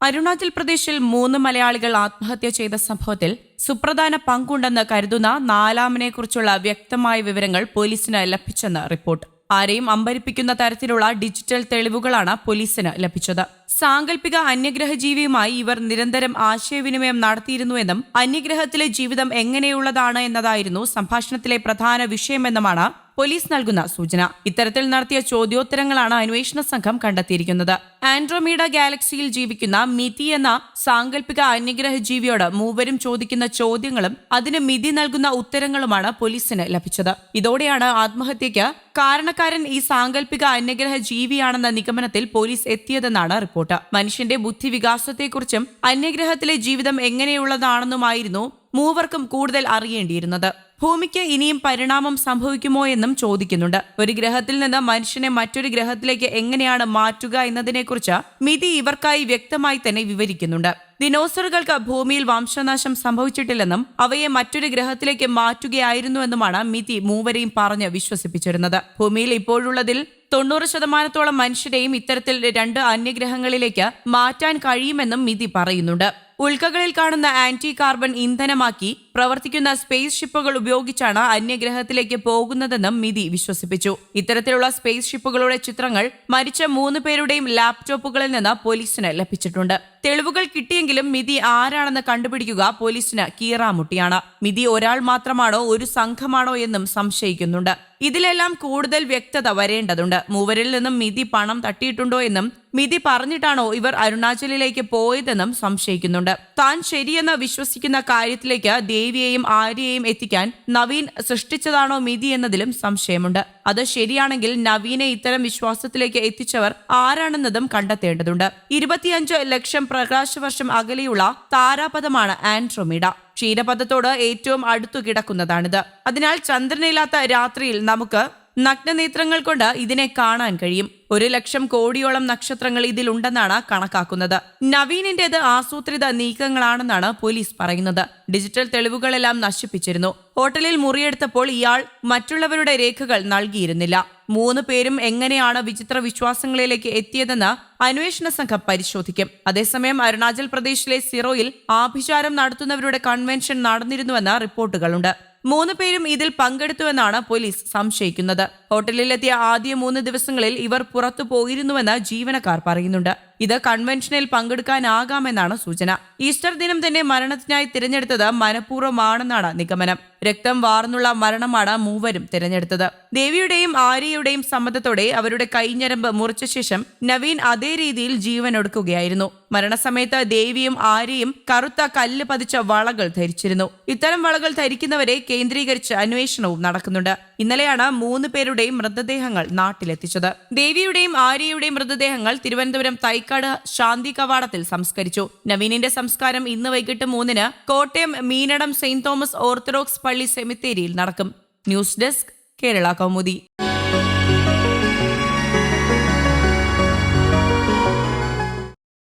അരുണാചൽ പ്രദേശിൽ മൂന്ന് മലയാളികൾ ആത്മഹത്യ ചെയ്ത സംഭവത്തിൽ സുപ്രധാന പങ്കുണ്ടെന്ന് കരുതുന്ന നാലാമനെക്കുറിച്ചുള്ള വ്യക്തമായ വിവരങ്ങൾ പോലീസിന് ലഭിച്ചെന്ന് റിപ്പോർട്ട്. ആരെയും അമ്പരിപ്പിക്കുന്ന തരത്തിലുള്ള ഡിജിറ്റൽ തെളിവുകളാണ് പോലീസിന് ലഭിച്ചത്. സാങ്കല്പിക അന്യഗ്രഹ ജീവിയുമായി ഇവർ നിരന്തരം ആശയവിനിമയം നടത്തിയിരുന്നുവെന്നും അന്യഗ്രഹത്തിലെ ജീവിതം എങ്ങനെയുള്ളതാണ് എന്നതായിരുന്നു സംഭാഷണത്തിലെ പ്രധാന വിഷയമെന്നുമാണ് പോലീസ് നൽകുന്ന സൂചന. ഇത്തരത്തിൽ നടത്തിയ ചോദ്യോത്തരങ്ങളാണ് അന്വേഷണ സംഘം കണ്ടെത്തിയിരിക്കുന്നത്. ആൻഡ്രോമീഡ ഗാലക്സിയിൽ ജീവിക്കുന്ന മിതി എന്ന സാങ്കല്പിക അന്യഗ്രഹ ജീവിയോട് മൂവരും ചോദിക്കുന്ന ചോദ്യങ്ങളും അതിന് മിതി നൽകുന്ന ഉത്തരങ്ങളുമാണ് പോലീസിന് ലഭിച്ചത്. ഇതോടെയാണ് ആത്മഹത്യയ്ക്ക് കാരണക്കാരൻ ഈ സാങ്കല്പിക അന്യഗ്രഹ ജീവിയാണെന്ന നിഗമനത്തിൽ പോലീസ് എത്തിയതെന്നാണ് റിപ്പോർട്ട്. മനുഷ്യന്റെ ബുദ്ധിവികാസത്തെക്കുറിച്ചും അന്യഗ്രഹത്തിലെ ജീവിതം എങ്ങനെയുള്ളതാണെന്നുമായിരുന്നു മൂവർക്കും കൂടുതൽ അറിയേണ്ടിയിരുന്നത്. ഭൂമിക്ക് ഇനിയും പരിണാമം സംഭവിക്കുമോ എന്നും ചോദിക്കുന്നുണ്ട്. ഒരു ഗ്രഹത്തിൽ നിന്ന് മനുഷ്യനെ മറ്റൊരു ഗ്രഹത്തിലേക്ക് എങ്ങനെയാണ് മാറ്റുക എന്നതിനെക്കുറിച്ച് മിതി ഇവർക്കായി വ്യക്തമായി തന്നെ വിവരിക്കുന്നുണ്ട്. ദിനോസറുകൾക്ക് ഭൂമിയിൽ വംശനാശം സംഭവിച്ചിട്ടില്ലെന്നും അവയെ മറ്റൊരു ഗ്രഹത്തിലേക്ക് മാറ്റുകയായിരുന്നുവെന്നുമാണ് മിതി മൂവരെയും പറഞ്ഞ് വിശ്വസിപ്പിച്ചിരുന്നത്. ഭൂമിയിൽ ഇപ്പോഴുള്ളതിൽ തൊണ്ണൂറ് ശതമാനത്തോളം മനുഷ്യരെയും ഇത്തരത്തിൽ രണ്ട് അന്യഗ്രഹങ്ങളിലേക്ക് മാറ്റാൻ കഴിയുമെന്നും മിതി പറയുന്നുണ്ട്. ഉൽക്കകളിൽ കാണുന്ന ആന്റി കാർബൺ ഇന്ധനമാക്കി പ്രവർത്തിക്കുന്ന സ്പേസ് ഷിപ്പുകൾ ഉപയോഗിച്ചാണ് അന്യഗ്രഹത്തിലേക്ക് പോകുന്നതെന്നും മിതി വിശ്വസിപ്പിച്ചു. ഇത്തരത്തിലുള്ള സ്പേസ് ഷിപ്പുകളുടെ ചിത്രങ്ങൾ മരിച്ച മൂന്ന് പേരുടെയും ലാപ്ടോപ്പുകളിൽ നിന്ന് പോലീസിന് ലഭിച്ചിട്ടുണ്ട്. തെളിവുകൾ കിട്ടിയെങ്കിലും മിതി ആരാണെന്ന് കണ്ടുപിടിക്കുക പോലീസിന് കീറാമുട്ടിയാണ്. മിതി ഒരാൾ മാത്രമാണോ ഒരു സംഘമാണോ എന്നും സംശയിക്കുന്നുണ്ട്. ഇതിലെല്ലാം കൂടുതൽ വ്യക്തത വരേണ്ടതുണ്ട്. മൂവരിൽ നിന്നും മിതി പണം തട്ടിയിട്ടുണ്ടോ എന്നും മിതി പറഞ്ഞിട്ടാണോ ഇവർ അരുണാചലിലേക്ക് പോയതെന്നും സംശയിക്കുന്നുണ്ട്. താൻ ശരിയെന്ന് വിശ്വസിക്കുന്ന കാര്യത്തിലേക്ക് ദേവിയെയും ആര്യയെയും എത്തിക്കാൻ നവീൻ സൃഷ്ടിച്ചതാണോ മിതി എന്നതിലും സംശയമുണ്ട്. അത് ശരിയാണെങ്കിൽ നവീനെ ഇത്തരം വിശ്വാസത്തിലേക്ക് എത്തിച്ചവർ ആരാണെന്നതും കണ്ടെത്തേണ്ടതുണ്ട്. ഇരുപത്തിയഞ്ച് ലക്ഷം പ്രകാശവർഷം അകലെയുള്ള താരാപഥമാണ് ആൻഡ്രോമിഡ. ക്ഷീരപഥത്തോട് ഏറ്റവും അടുത്തു കിടക്കുന്നതാണിത്. അതിനാൽ ചന്ദ്രനില്ലാത്ത രാത്രിയിൽ നമുക്ക് നഗ്നനേത്രങ്ങൾ കൊണ്ട് ഇതിനെ കാണാൻ കഴിയും. ഒരു ലക്ഷം കോടിയോളം നക്ഷത്രങ്ങൾ ഇതിലുണ്ടെന്നാണ് കണക്കാക്കുന്നത്. നവീനിന്റേത് ആസൂത്രിത നീക്കങ്ങളാണെന്നാണ് പോലീസ് പറയുന്നത്. ഡിജിറ്റൽ തെളിവുകളെല്ലാം നശിപ്പിച്ചിരുന്നു. ഹോട്ടലിൽ മുറിയെടുത്തപ്പോൾ ഇയാൾ മറ്റുള്ളവരുടെ രേഖകൾ നൽകിയിരുന്നില്ല. മൂന്ന് പേരും എങ്ങനെയാണ് വിചിത്ര വിശ്വാസങ്ങളിലേക്ക് എത്തിയതെന്ന് അന്വേഷണ സംഘം പരിശോധിക്കും. അതേസമയം അരുണാചൽ പ്രദേശിലെ സിറോയിൽ ആഭിചാരം നടത്തുന്നവരുടെ കൺവെൻഷൻ നടന്നിരുന്നുവെന്ന് റിപ്പോർട്ടുകളുണ്ട്. മൂന്ന് പേരും ഇതിൽ പങ്കെടുത്തുവെന്നാണ് പോലീസ് സംശയിക്കുന്നത് ഹോട്ടലിലെത്തിയ ആദ്യ മൂന്ന് ദിവസങ്ങളിൽ ഇവർ പുറത്തു പോയിരുന്നുവെന്ന് ജീവനക്കാർ പറയുന്നുണ്ട്. ഇത് കൺവെൻഷനിൽ പങ്കെടുക്കാനാകാമെന്നാണ് സൂചന. ഈസ്റ്റർ ദിനം തന്നെ മരണത്തിനായി തിരഞ്ഞെടുത്തത് മനഃപൂർവമാണെന്നാണ് നിഗമനം. രക്തം വാർന്നുള്ള മരണമാണ് മൂവരും തിരഞ്ഞെടുത്തത്. ദേവിയുടെയും ആര്യയുടെയും സമ്മതത്തോടെ അവരുടെ കൈഞ്ഞരമ്പ് മുറിച്ച ശേഷം നവീൻ അതേ രീതിയിൽ ജീവൻ ഒടുക്കുകയായിരുന്നു മരണസമയത്ത് ദേവിയും ആര്യയും കറുത്ത കല്ല് പതിച്ച വളകൾ ധരിച്ചിരുന്നു. ഇത്തരം വളകൾ ധരിക്കുന്നവരെ കേന്ദ്രീകരിച്ച് അന്വേഷണവും നടക്കുന്നുണ്ട്. ഇന്നലെയാണ് മൂന്ന് പേരുടെയും മൃതദേഹങ്ങൾ നാട്ടിലെത്തിച്ചത്. ദേവിയുടെയും ആര്യയുടെയും മൃതദേഹങ്ങൾ തിരുവനന്തപുരം തൈക്കാട് ശാന്തി കവാടത്തിൽ സംസ്കരിച്ചു. നവീനിന്റെ സംസ്കാരം ഇന്ന് വൈകിട്ട് മൂന്നിന് Kottayam Meenadam saint Thomas orthodox പള്ളി സെമിത്തേരിയിൽ നടക്കും. News desk Kerala Kaumudi.